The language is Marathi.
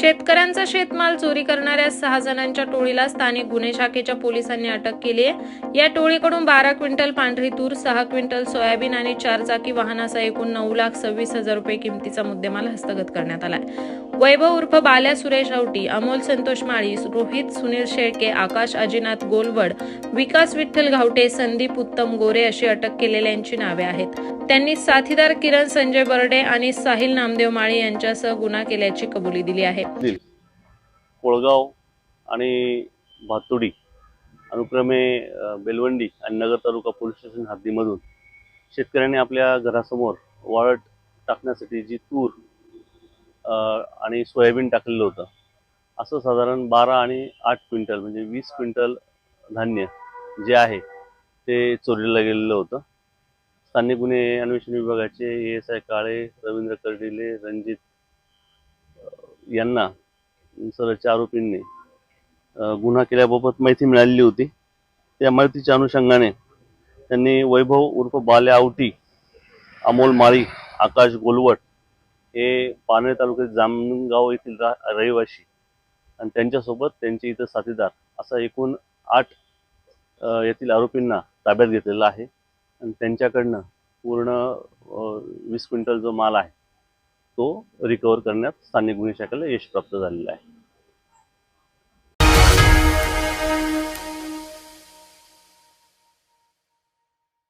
शेतकऱ्यांचा शेतमाल चोरी करणाऱ्या सहा जणांच्या टोळीला स्थानिक गुन्हे शाखेच्या पोलिसांनी अटक केली आहे. या टोळीकडून बारा क्विंटल पांढरी तूर सहा क्विंटल सोयाबीन आणि चार चाकी वाहनाचा एकूण नऊ लाख सव्वीस हजार रुपये किमतीचा मुद्देमाल हस्तगत करण्यात आलाय. वैभव उर्फ बाल्या सुरेश आवटी अमोल संतोष माळी रोहित सुनील शेळके आकाश अजिनाथ गोलवड विकास विठ्ठल घावटे संदीप उत्तम गोरे अशी अटक केलेल्यांची नावे आहेत. त्यांनी साथीदार किरण संजय बर्डे आणि साहिल नामदेव माळी यांच्यासह गुन्हा केल्याची कबुली दिली आहे. असतील कोळगाव आणि भातुडी अनुक्रमे बेलवंडी आणि नगर तालुका पोलीस स्टेशन हद्दीमधून शेतकऱ्यांनी आपल्या घरासमोर वाळट टाकण्यासाठी जी तूर आणि सोयाबीन टाकलेलं होतं. असं साधारण बारा आणि आठ क्विंटल म्हणजे वीस क्विंटल धान्य जे आहे ते चोरीला गेलेलं होतं. स्थानिक गुन्हे अन्वेषण विभागाचे A S I Kale Ravindra Kardile Ranjit यांना सरच्या आरोपींनी गुन्हा केल्याबाबत माहिती मिळालेली होती. त्या माहितीच्या अनुषंगाने त्यांनी वैभव उर्फ बाल्या आवटी अमोल माळी आकाश गोलवट हे पानळे तालुक्यात जामगाव येथील रा रहिवासी आणि त्यांच्यासोबत त्यांचे इथं साथीदार असा एकूण आठ येथील आरोपींना ताब्यात घेतलेला आहे. आणि त्यांच्याकडनं पूर्ण वीस क्विंटल जो माल आहे तो रिकवर करण्यात स्थानिक गुन्हे शाखेला यश प्राप्त झालेलं आहे.